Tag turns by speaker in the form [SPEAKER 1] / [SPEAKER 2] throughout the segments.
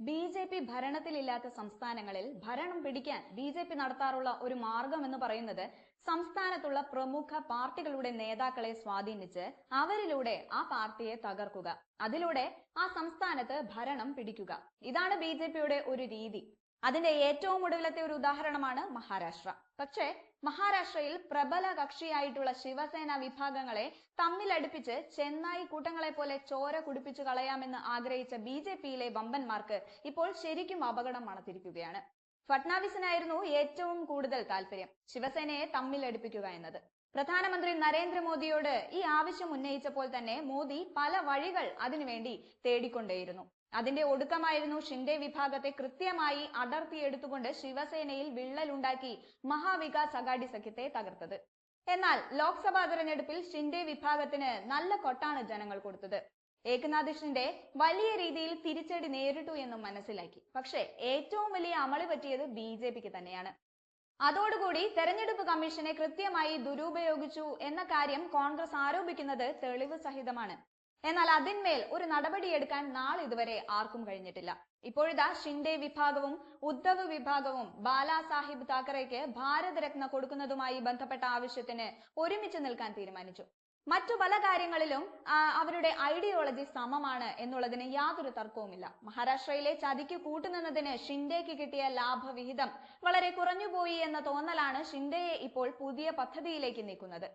[SPEAKER 1] B J P ഭരണത്തിലില്ലാത്ത സംസ്ഥാനങ്ങളിൽ ഭരണം പിടിക്കാൻ ബി ജെ പി നടത്താറുള്ള ഒരു മാർഗം എന്ന് പറയുന്നത് സംസ്ഥാനത്തുള്ള പ്രമുഖ പാർട്ടികളുടെ നേതാക്കളെ സ്വാധീനിച്ച് അവരിലൂടെ ആ പാർട്ടിയെ തകർക്കുക. അതിലൂടെ ആ സംസ്ഥാനത്ത് ഭരണം പിടിക്കുക. ഇതാണ് ബി ഒരു രീതി. അതിന്റെ ഏറ്റവും ഒടുവിലത്തെ ഒരു ഉദാഹരണമാണ് മഹാരാഷ്ട്ര. പക്ഷേ മഹാരാഷ്ട്രയിൽ പ്രബല കക്ഷിയായിട്ടുള്ള ശിവസേന വിഭാഗങ്ങളെ തമ്മിലടുപ്പിച്ച് ചെന്നായി കൂട്ടങ്ങളെ പോലെ ചോര കുടിപ്പിച്ചു കളയാമെന്ന് ആഗ്രഹിച്ച ബി ജെ പിയിലെ വമ്പന്മാർക്ക് ഇപ്പോൾ ശരിക്കും അപകടം മണത്തിരിക്കുകയാണ്. ഫട്നാവിസിനായിരുന്നു ഏറ്റവും കൂടുതൽ താല്പര്യം ശിവസേനയെ തമ്മിലടുപ്പിക്കുക എന്നത്. പ്രധാനമന്ത്രി നരേന്ദ്രമോദിയോട് ഈ ആവശ്യം ഉന്നയിച്ചപ്പോൾ തന്നെ മോദി പല വഴികൾ അതിനുവേണ്ടി തേടിക്കൊണ്ടേയിരുന്നു. അതിന്റെ ഒടുക്കമായിരുന്നു ഷിൻഡെ വിഭാഗത്തെ കൃത്യമായി അടർത്തിയെടുത്തുകൊണ്ട് ശിവസേനയിൽ വിള്ളലുണ്ടാക്കി മഹാവികാസ് അഗാഡി സഖ്യത്തെ തകർത്തത്. എന്നാൽ ലോക്സഭാ തെരഞ്ഞെടുപ്പിൽ ഷിൻഡെ വിഭാഗത്തിന് നല്ല കൊട്ടാണ് ജനങ്ങൾ കൊടുത്തത്. ഏകനാഥ് ഷിൻഡെ വലിയ രീതിയിൽ തിരിച്ചടി നേരിട്ടു എന്നും മനസ്സിലാക്കി. പക്ഷേ ഏറ്റവും വലിയ അമളി പറ്റിയത് ബി ജെ പിക്ക് തന്നെയാണ്. അതോടുകൂടി തെരഞ്ഞെടുപ്പ് കമ്മീഷനെ കൃത്യമായി ദുരുപയോഗിച്ചു എന്ന കാര്യം കോൺഗ്രസ് ആരോപിക്കുന്നത് തെളിവ് സഹിതമാണ്. എന്നാൽ അതിന്മേൽ ഒരു നടപടിയെടുക്കാൻ നാളിതുവരെ ആർക്കും കഴിഞ്ഞിട്ടില്ല. ഇപ്പോഴിതാ ഷിൻഡെ വിഭാഗവും ഉദ്ധവ് വിഭാഗവും ബാലാസാഹിബ് താക്കറെക്ക് ഭാരതരത്ന കൊടുക്കുന്നതുമായി ബന്ധപ്പെട്ട ആവശ്യത്തിന് ഒരുമിച്ച് നിൽക്കാൻ തീരുമാനിച്ചു. മറ്റു പല കാര്യങ്ങളിലും അവരുടെ ഐഡിയോളജി സമമാണ് എന്നുള്ളതിന് യാതൊരു തർക്കവുമില്ല. മഹാരാഷ്ട്രയിലെ ചതിക്ക് കൂട്ടുനിന്നതിന് ഷിൻഡേക്ക് കിട്ടിയ ലാഭവിഹിതം വളരെ കുറഞ്ഞുപോയി എന്ന തോന്നലാണ് ഷിൻഡെയെ ഇപ്പോൾ പുതിയ പദ്ധതിയിലേക്ക് നീക്കുന്നത്.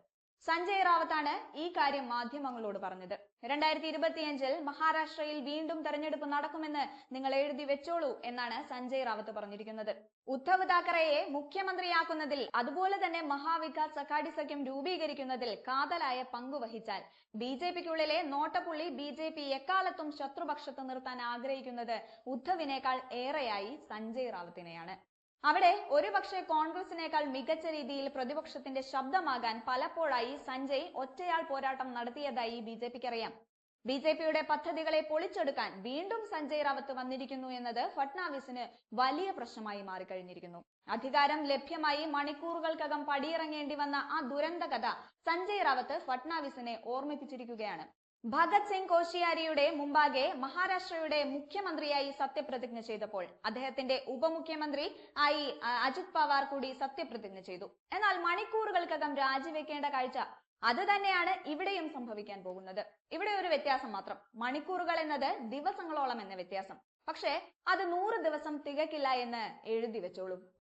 [SPEAKER 1] സഞ്ജയ് റാവത്താണ് ഈ കാര്യം മാധ്യമങ്ങളോട് പറഞ്ഞത്. രണ്ടായിരത്തി ഇരുപത്തിയഞ്ചിൽ മഹാരാഷ്ട്രയിൽ വീണ്ടും തെരഞ്ഞെടുപ്പ് നടക്കുമെന്ന് നിങ്ങൾ എഴുതി വെച്ചോളൂ എന്നാണ് സഞ്ജയ് റാവത്ത് പറഞ്ഞിരിക്കുന്നത്. ഉദ്ധവ് താക്കറയെ മുഖ്യമന്ത്രിയാക്കുന്നതിൽ അതുപോലെ തന്നെ മഹാവികാസ് അഘാടി സഖ്യം രൂപീകരിക്കുന്നതിൽ കാതലായ പങ്കുവഹിച്ചാൽ ബി ജെ പിക്കുള്ളിലെ നോട്ടപ്പുള്ളി ബി ജെ പി എക്കാലത്തും ശത്രുപക്ഷത്ത് നിർത്താൻ ആഗ്രഹിക്കുന്നത് ഉദ്ധവിനേക്കാൾ ഏറെയായി സഞ്ജയ് റാവത്തിനെയാണ്. അവിടെ ഒരുപക്ഷെ കോൺഗ്രസിനേക്കാൾ മികച്ച രീതിയിൽ പ്രതിപക്ഷത്തിന്റെ ശബ്ദമാകാൻ പലപ്പോഴായി സഞ്ജയ് ഒറ്റയാൾ പോരാട്ടം നടത്തിയതായി ബി ജെ പിക്ക് അറിയാം ബി ജെ പിയുടെ പദ്ധതികളെ പൊളിച്ചെടുക്കാൻ വീണ്ടും സഞ്ജയ് റാവത്ത് വന്നിരിക്കുന്നു എന്നത് ഫട്നാവിസിന് വലിയ പ്രശ്നമായി മാറിക്കഴിഞ്ഞിരിക്കുന്നു. അധികാരം ലഭ്യമായി മണിക്കൂറുകൾക്കകം പടിയിറങ്ങേണ്ടി വന്ന ആ ദുരന്ത കഥ സഞ്ജയ് റാവത്ത് ഫട്നാവിസിനെ ഓർമ്മിപ്പിച്ചിരിക്കുകയാണ്. ഭഗത് സിംഗ് കോശിയാരിയുടെ മുമ്പാകെ മഹാരാഷ്ട്രയുടെ മുഖ്യമന്ത്രിയായി സത്യപ്രതിജ്ഞ ചെയ്തപ്പോൾ അദ്ദേഹത്തിന്റെ ഉപമുഖ്യമന്ത്രി ആയി അജിത് പവാർ കൂടി സത്യപ്രതിജ്ഞ ചെയ്തു. എന്നാൽ മണിക്കൂറുകൾക്കകം രാജിവെക്കേണ്ട കാഴ്ച അത് തന്നെയാണ് ഇവിടെയും സംഭവിക്കാൻ പോകുന്നത്. ഇവിടെ ഒരു വ്യത്യാസം മാത്രം. മണിക്കൂറുകൾ എന്നത് ദിവസങ്ങളോളം എന്ന വ്യത്യാസം. പക്ഷേ അത് നൂറ് ദിവസം തികക്കില്ല എന്ന് എഴുതി വെച്ചോളൂ.